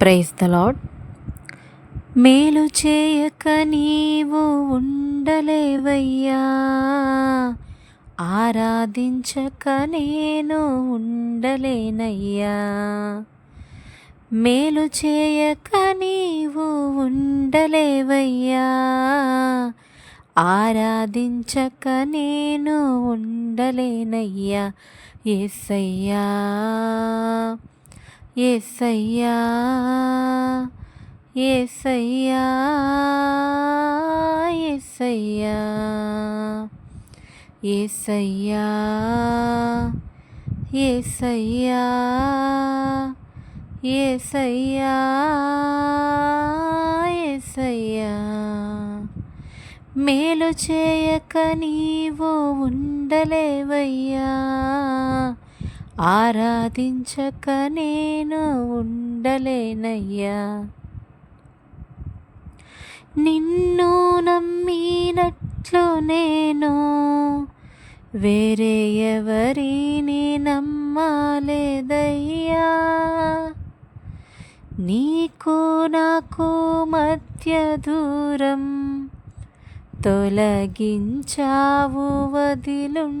Praise the lord మేలు చేయక నీవు ఉండలేవయ్యా. ఆరాధించక నేను ఉండలేనయ్యా. మేలు చేయక నీవు ఉండలేవయ్యా. ఆరాధించక నేను ఉండలేనయ్యా. ఎస్సయ్యా ఏసయ్యా ఏసయ్యా ఏసయ్యా ఏసయ్యా ఏసయ్యా ఏసయ్యా ఏసయ్యా. మేలు చేయక నీవు ఉండలేవయ్యా. ఆరాధించక నేను ఉండలేనయ్యా. నిన్ను నమ్మినట్లు నేను వేరే ఎవరిని నమ్మలేదయ్యా. నీకు నాకు మధ్య దూరం తొలగించావు వదిలుండలేక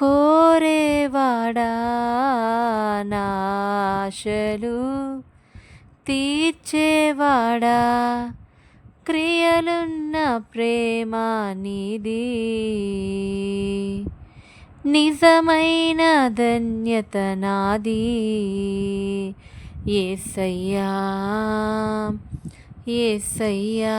కోరేవాడా నాశలు తీర్చేవాడా? క్రియలున్న ప్రేమ నిధి నిజమైన ధన్యత నాది. ఏసయ్యా ఏసయ్యా.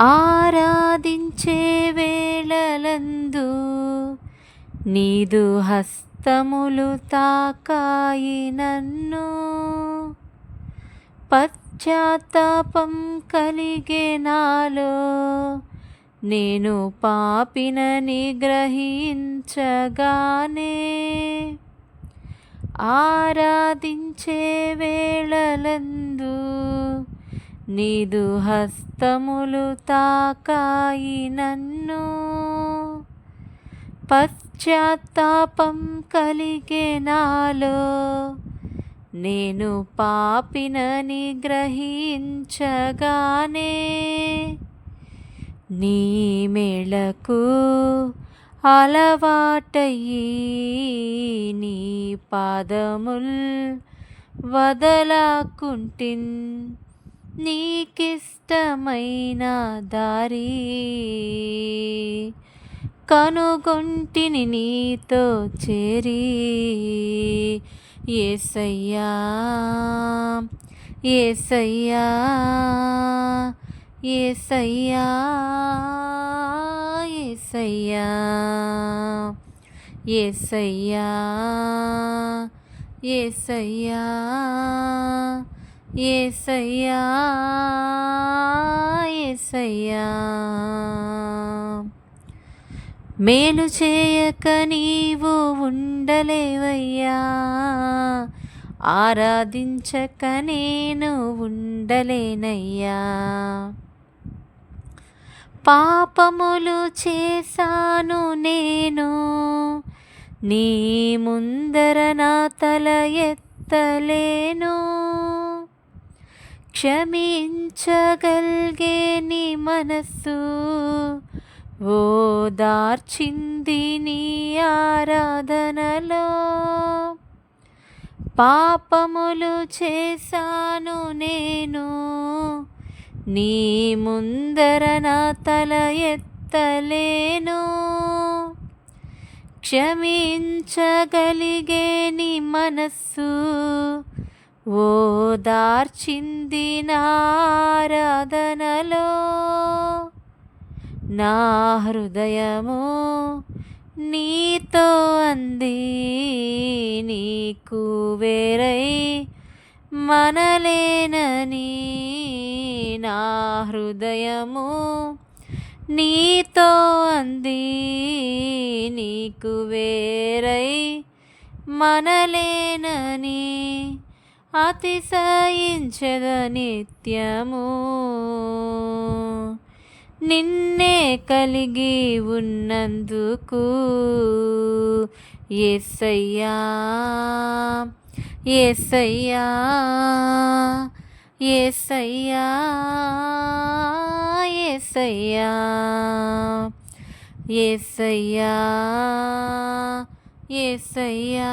ఆరాధించే వేళలందు నీదు హస్తములు తాకాయి నన్ను. పశ్చాత్తాపం కలిగే నాలో నేను పాపినని గ్రహించగానే ఆరాధించే వేళలందు నీదు హస్తములు తాకాయి నన్ను. పశ్చాత్తాపం కలిగే నాలో నేను పాపినని గ్రహించగానే నీ మేళకు అలవాటయ్యి నీ పాదముల్ వదలాకుంటిన్ నీకిష్టమైన దారి కనుగొంటిని నీతో చేరి ఏసయ్యా ఏసయ్యా ఏసయ్యా ఏసయ్యా ఏసయ్యా ఏసయ్యా. ఏసయ్యా ఏసయ్యా. మేలు చేయక నీవు ఉండలేవయ్యా. ఆరాధించక నేను ఉండలేనయ్యా. పాపములు చేశాను నేను. నీ ముందర నా తల ఎత్తలేను. క్షమించగలిగే నీ మనస్సు ఓదార్చింది నీ ఆరాధనలో. పాపములు చేశాను నేను. నీ ముందర నా తల ఎత్తలేను. క్షమించగలిగే నీ మనస్సు. ఓదార్చింది నారాధనలో నా హృదయము నీతో అంది నీకు వేరై మనలేనని నా హృదయము నీతో అంది నీకు వేరై మనలేనని అతిశయించద నిత్యము. నిన్నే కలిగి ఉన్నందుకు ఎస్సయ్యా ఎస్సయ్యా ఎస్సయ్యా ఎస్సయ్యా ఎస్సయ్యా ఎస్సయ్యా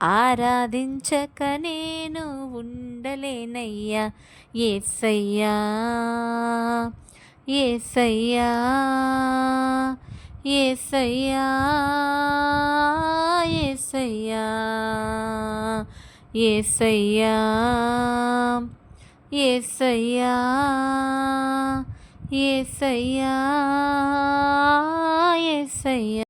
ఆరాధించక నేను ఉండలేనయ్యా. ఏసయ్యా ఏసయ్యా ఏసయ్యా ఏసయ్యా ఏసయ్యా ఏసయ్యా ఏసయ్యా ఏసయ్యా.